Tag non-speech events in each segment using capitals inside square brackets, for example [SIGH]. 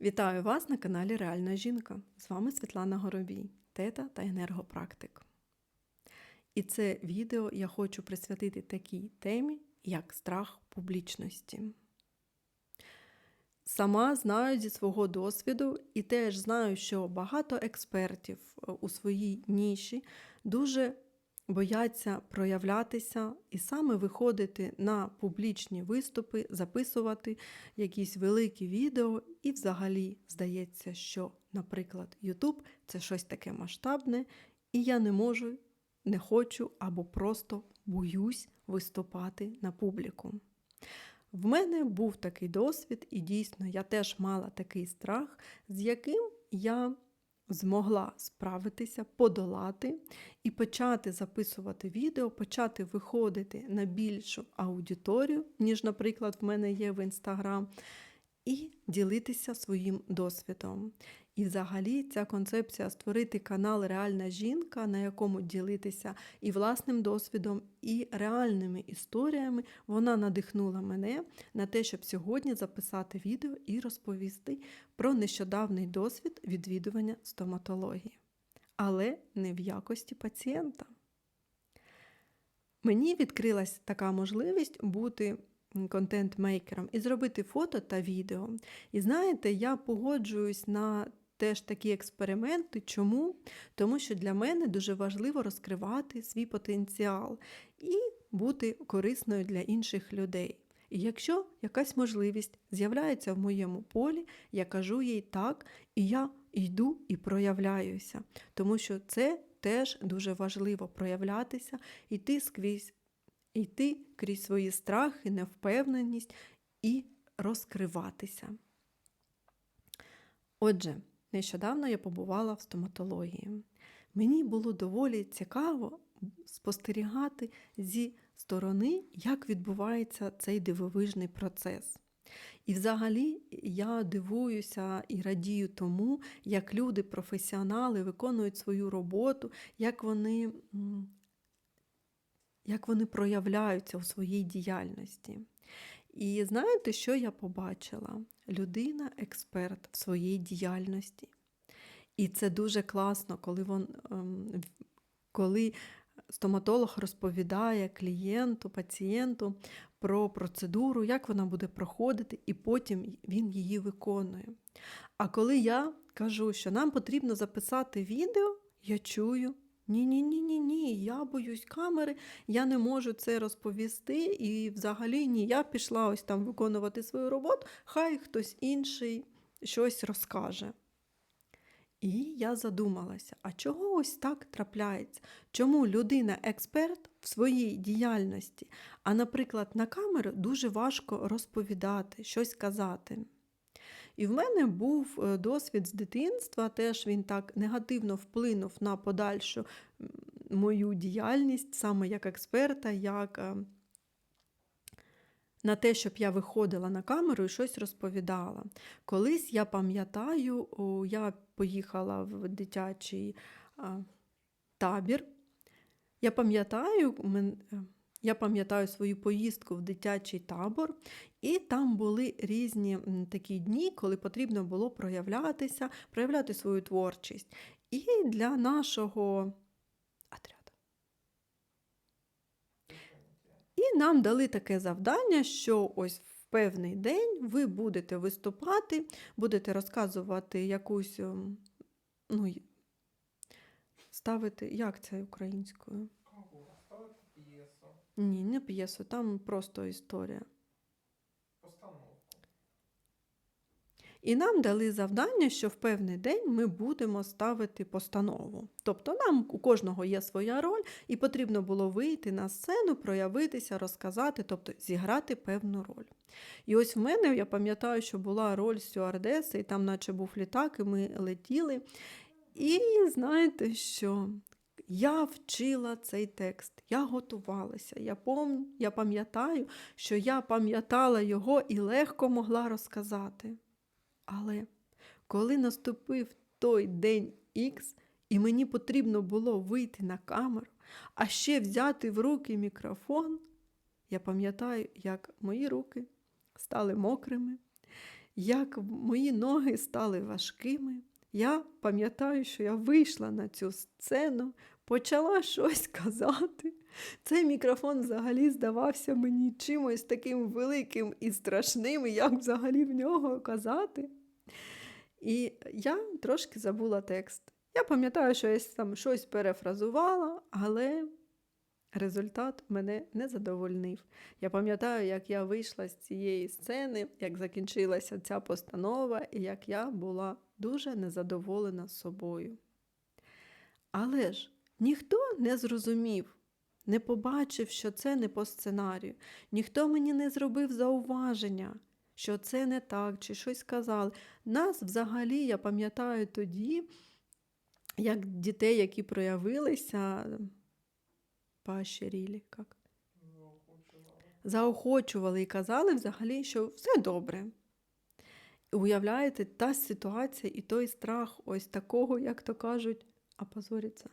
Вітаю вас на каналі Реальна жінка. З вами Світлана Горобій, тета та енергопрактик. І це відео я хочу присвятити такій темі, як страх публічності. Сама знаю зі свого досвіду і теж знаю, що багато експертів е, у своїй ніші дуже бояться проявлятися і саме виходити на публічні виступи, записувати якісь великі відео, і взагалі здається, що, наприклад, YouTube це щось таке масштабне, і я не можу, не хочу або просто боюсь виступати на публіку. В мене був такий досвід, і дійсно я теж мала такий страх, з яким я змогла справитися, подолати і почати записувати відео, почати виходити на більшу аудиторію, ніж, наприклад, в мене є в Інстаграм, і ділитися своїм досвідом. І взагалі ця концепція створити канал Реальна жінка, на якому ділитися і власним досвідом, і реальними історіями, вона надихнула мене на те, щоб сьогодні записати відео і розповісти про нещодавний досвід відвідування стоматології. Але не в якості пацієнта. Мені відкрилась така можливість бути контент-мейкером і зробити фото та відео. І знаєте, я погоджуюсь на теж такі експерименти. Чому? Тому що для мене дуже важливо розкривати свій потенціал і бути корисною для інших людей. І якщо якась можливість з'являється в моєму полі, я кажу їй так, і я йду і проявляюся, тому що це теж дуже важливо проявлятися, йти скрізь, йти крізь свої страхи, невпевненість і розкриватися. Отже, нещодавно я побувала в стоматології. Мені було доволі цікаво спостерігати зі сторони, як відбувається цей дивовижний процес. І взагалі я дивуюся і радію тому, як люди, професіонали виконують свою роботу, як вони, як вони проявляються у своїй діяльності. І знаєте, що я побачила? Людина експерт в своїй діяльності. І це дуже класно, коли, вон, коли стоматолог розповідає клієнту, пацієнту про процедуру, як вона буде проходити, і потім він її виконує. А коли я кажу, що нам потрібно записати відео, я чую. Ні-ні, ні, ні, я боюсь камери, я не можу це розповісти. І взагалі ні, я пішла ось там виконувати свою роботу, хай хтось інший щось розкаже. І я задумалася, а чого ось так трапляється? Чому людина експерт в своїй діяльності, а, наприклад, на камеру дуже важко розповідати, щось казати? І в мене був е, досвід з дитинства, теж він так негативно вплинув на подальшу мою діяльність, саме як експерта, як е, на те, щоб я виходила на камеру і щось розповідала. Колись я пам'ятаю, я поїхала в дитячий табір. Я пам'ятаю, я пам'ятаю свою поїздку в дитячий табор, і там були різні такі дні, коли потрібно було проявлятися, проявляти свою творчість. І для нашого отряду. І нам дали таке завдання, що ось в певний день ви будете виступати, будете розказувати якусь, ну, ставити, як це українською? Ні, не п'єсу, там просто історія. І нам дали завдання, що в певний день ми будемо ставити постанову. Тобто нам у кожного є своя роль, і потрібно було вийти на сцену, проявитися, розказати, тобто зіграти певну роль. І ось в мене, я пам'ятаю, що була роль стюардеси, і там, наче був літак, і ми летіли. І знаєте, що я вчила цей текст, я готувалася. Я пом... я пам'ятаю, що я пам'ятала його і легко могла розказати. Але коли наступив той день Х, і мені потрібно було вийти на камеру, а ще взяти в руки мікрофон, я пам'ятаю, як мої руки стали мокрими. як мої ноги стали важкими. Я пам'ятаю, що я вийшла на цю сцену, почала щось казати. Цей мікрофон взагалі здавався мені чимось таким великим і страшним, як взагалі в нього казати. І я трошки забула текст. Я пам'ятаю, що я там щось перефразувала, але результат мене не задовольнив. Я пам'ятаю, як я вийшла з цієї сцени, як закінчилася ця постанова, і як я була дуже незадоволена собою. Але ж ніхто не зрозумів, не побачив, що це не по сценарію, ніхто мені не зробив зауваження, що це не так, чи щось сказали. Нас взагалі, я пам'ятаю тоді, як дітей, які проявилися, поощрили, як? заохочували і казали взагалі, що все добре. Уявляєте, та ситуація і той страх ось такого, як то кажуть, опозориться.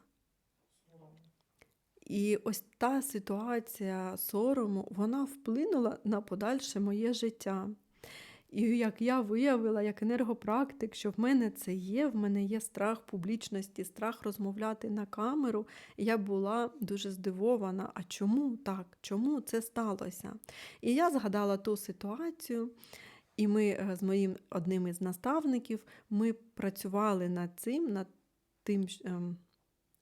І ось та ситуація сорому, вона вплинула на подальше моє життя. І як я виявила, як енергопрактик, що в мене це є, в мене є страх публічності, страх розмовляти на камеру, я була дуже здивована, а чому так? Чому це сталося? І я згадала ту ситуацію, і ми е, з моїм одним із наставників ми працювали над цим, над тим, ем,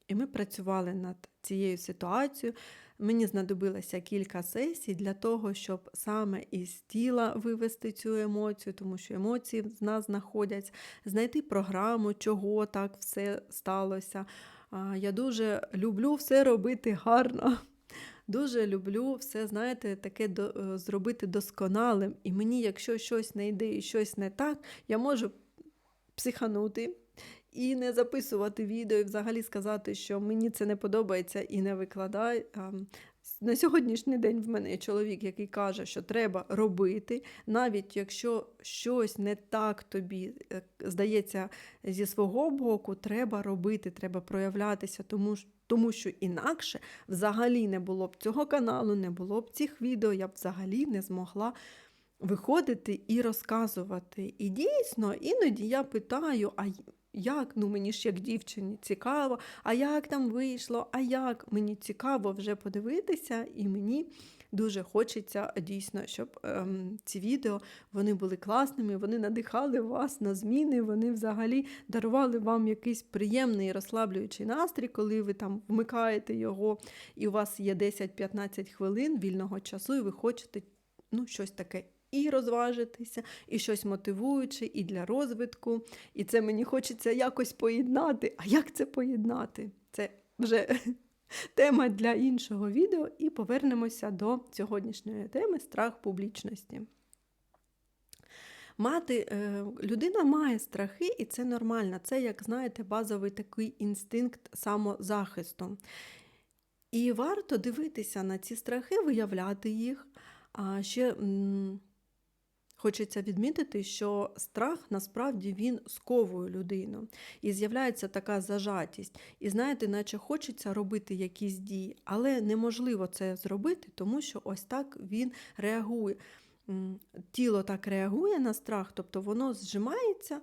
і ми працювали над цією ситуацією. Мені знадобилося кілька сесій для того, щоб саме із тіла вивести цю емоцію, тому що емоції в нас знаходяться, знайти програму, чого так все сталося. Я дуже люблю все робити гарно. Дуже люблю все, знаєте, таке до, е, зробити досконалим. І мені, якщо щось не йде і щось не так, я можу психанути і не записувати відео, і взагалі сказати, що мені це не подобається і не викладай. На сьогоднішній день в мене є чоловік, який каже, що треба робити, навіть якщо щось не так тобі е, здається зі свого боку, треба робити, треба проявлятися, тому, ж- тому що інакше взагалі не було б цього каналу, не було б цих відео, я б взагалі не змогла виходити і розказувати. І дійсно, іноді я питаю, а як, ну мені ж як дівчині цікаво, а як там вийшло, а як? Мені цікаво вже подивитися, і мені дуже хочеться дійсно, щоб ем, ці відео вони були класними, вони надихали вас на зміни, вони взагалі дарували вам якийсь приємний розслаблюючий настрій, коли ви там вмикаєте його, і у вас є 10-15 хвилин вільного часу, і ви хочете ну, щось таке. І розважитися, і щось мотивуюче, і для розвитку. І це мені хочеться якось поєднати. А як це поєднати? Це вже [LAUGHS] тема для іншого відео. І повернемося до сьогоднішньої теми страх публічності. Мати, е, людина має страхи, і це нормально. Це, як знаєте, базовий такий інстинкт самозахисту. І варто дивитися на ці страхи, виявляти їх. А ще хочеться відмітити, що страх насправді він сковує людину. І з'являється така зажатість. І знаєте, наче хочеться робити якісь дії, але неможливо це зробити, тому що ось так він реагує. Тіло так реагує на страх, тобто воно зжимається,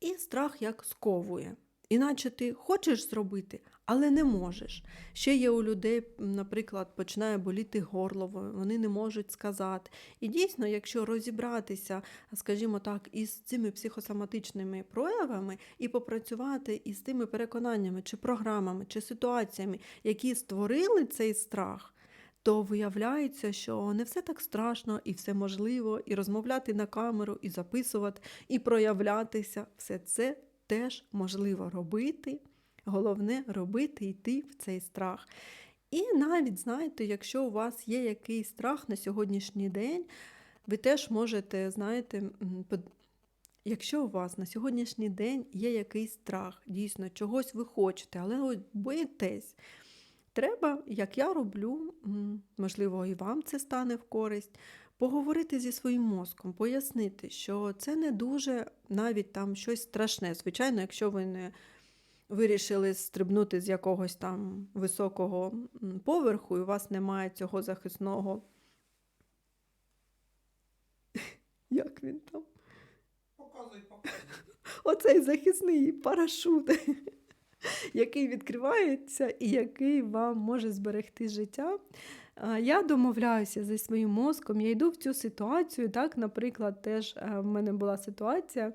і страх як сковує. Іначе ти хочеш зробити, але не можеш. Ще є у людей, наприклад, починає боліти горло, вони не можуть сказати. І дійсно, якщо розібратися, скажімо так, із цими психосоматичними проявами і попрацювати із тими переконаннями, чи програмами, чи ситуаціями, які створили цей страх, то виявляється, що не все так страшно і все можливо, і розмовляти на камеру, і записувати, і проявлятися. Все це теж можливо робити. Головне робити, йти в цей страх. І навіть, знаєте, якщо у вас є якийсь страх на сьогоднішній день, ви теж можете, знаєте, якщо у вас на сьогоднішній день є якийсь страх, дійсно, чогось ви хочете, але от боїтесь, треба, як я роблю, можливо, і вам це стане в користь, поговорити зі своїм мозком, пояснити, що це не дуже навіть там щось страшне. Звичайно, якщо ви не вирішили стрибнути з якогось там високого поверху, і у вас немає цього захисного. [LAUGHS] Як він там? Показуй, показуй. оцей захисний парашут, [LAUGHS] який відкривається і який вам може зберегти життя. А, Я домовляюся зі своїм мозком, я йду в цю ситуацію. Так, наприклад, теж е, в мене була ситуація,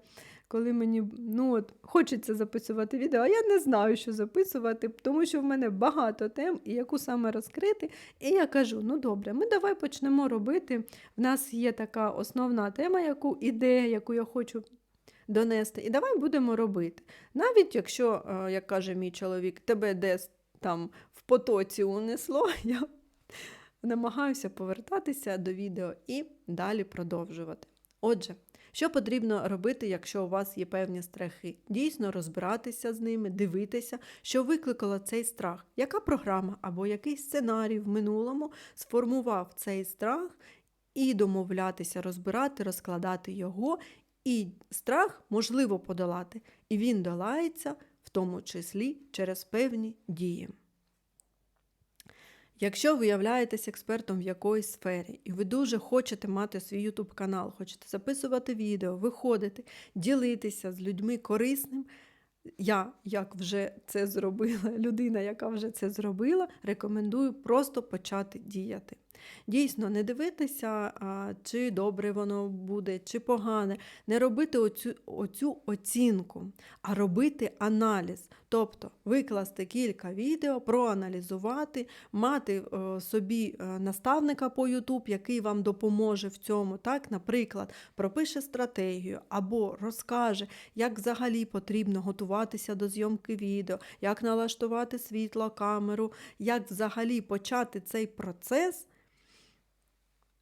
коли мені ну, от, хочеться записувати відео, а я не знаю, що записувати, тому що в мене багато тем, і яку саме розкрити. І я кажу: ну добре, ми давай почнемо робити. В нас є така основна тема, яку ідея, яку я хочу донести, і давай будемо робити. Навіть якщо, е, як каже мій чоловік, тебе десь там в потоці унесло, [LAUGHS] я намагаюся повертатися до відео і далі продовжувати. Отже, що потрібно робити, якщо у вас є певні страхи? Дійсно розбиратися з ними, дивитися, що викликало цей страх, яка програма або який сценарій в минулому сформував цей страх, і домовлятися, розбирати, розкладати його, і страх можливо подолати, і він долається в тому числі через певні дії. Якщо ви являєтесь експертом в якоїсь сфері, і ви дуже хочете мати свій YouTube канал, хочете записувати відео, виходити, ділитися з людьми корисним, я, як вже це зробила, [LAUGHS] людина, яка вже це зробила, рекомендую просто почати діяти. Дійсно, не дивитися, чи добре воно буде, чи погане, не робити оцю, оцю оцінку, а робити аналіз. Тобто викласти кілька відео, проаналізувати, мати е, собі е, наставника по YouTube, який вам допоможе в цьому. Так, наприклад, пропише стратегію або розкаже, як взагалі потрібно готуватися до зйомки відео, як налаштувати світло, камеру, як взагалі почати цей процес.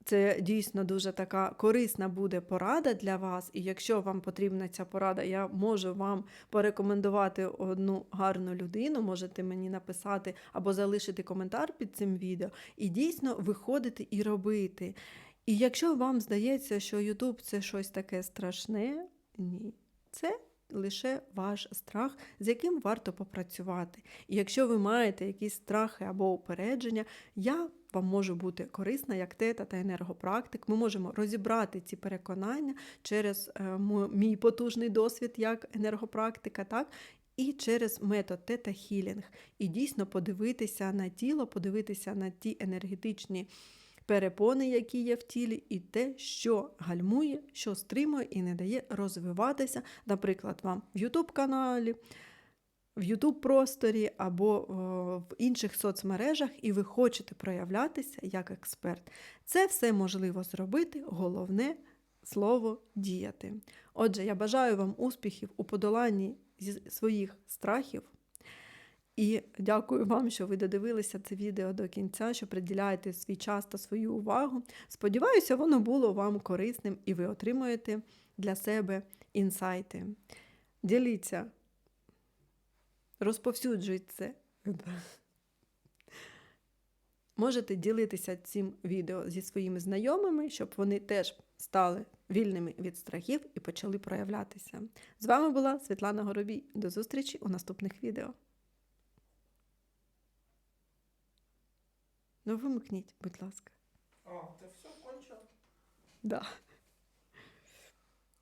Це дійсно дуже така корисна буде порада для вас. І якщо вам потрібна ця порада, я можу вам порекомендувати одну гарну людину. Можете мені написати або залишити коментар під цим відео, і дійсно виходити і робити. І якщо вам здається, що YouTube це щось таке страшне, ні, це лише ваш страх, з яким варто попрацювати. І якщо ви маєте якісь страхи або упередження, я вам можу бути корисна як тета та енергопрактик. Ми можемо розібрати ці переконання через е, мій потужний досвід як енергопрактика, так? І через метод тета хілінг. І дійсно подивитися на тіло, подивитися на ті енергетичні перепони, які є в тілі, і те, що гальмує, що стримує і не дає розвиватися, наприклад, вам в YouTube каналі, в YouTube просторі або в інших соцмережах, і ви хочете проявлятися як експерт. Це все можливо зробити. Головне слово діяти. Отже, я бажаю вам успіхів у подоланні своїх страхів. І дякую вам, що ви додивилися це відео до кінця, що приділяєте свій час та свою увагу. Сподіваюся, воно було вам корисним і ви отримуєте для себе інсайти. Діліться, розповсюджуйте це. Можете ділитися цим відео зі своїми знайомими, щоб вони теж стали вільними від страхів і почали проявлятися. З вами була Світлана Горобій. До зустрічі у наступних відео. Ну, вимикніть, будь ласка. А, ти все кончив? Да.